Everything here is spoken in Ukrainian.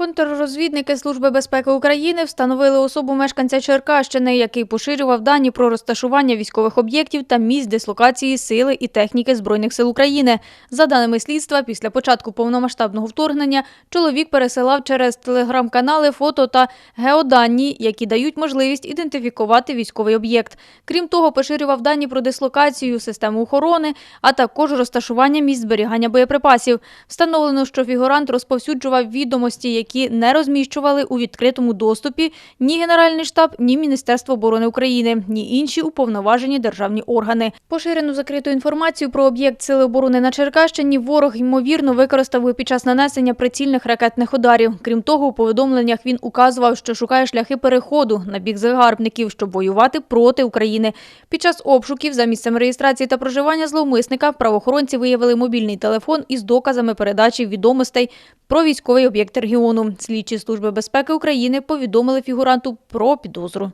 Контррозвідники Служби безпеки України встановили особу мешканця Черкащини, який поширював дані про розташування військових об'єктів та місць дислокації сили і техніки Збройних сил України. За даними слідства, після початку повномасштабного вторгнення чоловік пересилав через телеграм-канали фото та геодані, які дають можливість ідентифікувати військовий об'єкт. Крім того, поширював дані про дислокацію, систему охорони, а також розташування місць зберігання боєприпасів. Встановлено, що фігурант розповсюджував відомості, які не розміщували у відкритому доступі ні Генеральний штаб, ні Міністерство оборони України, ні інші уповноважені державні органи. Поширену закриту інформацію про об'єкт Сили оборони на Черкащині ворог ймовірно використав під час нанесення прицільних ракетних ударів. Крім того, у повідомленнях він указував, що шукає шляхи переходу на бік загарбників, щоб воювати проти України. Під час обшуків за місцем реєстрації та проживання зловмисника правоохоронці виявили мобільний телефон із доказами передачі відомостей про військовий об'єкт регіону. Слідчі служби безпеки України повідомили фігуранту про підозру.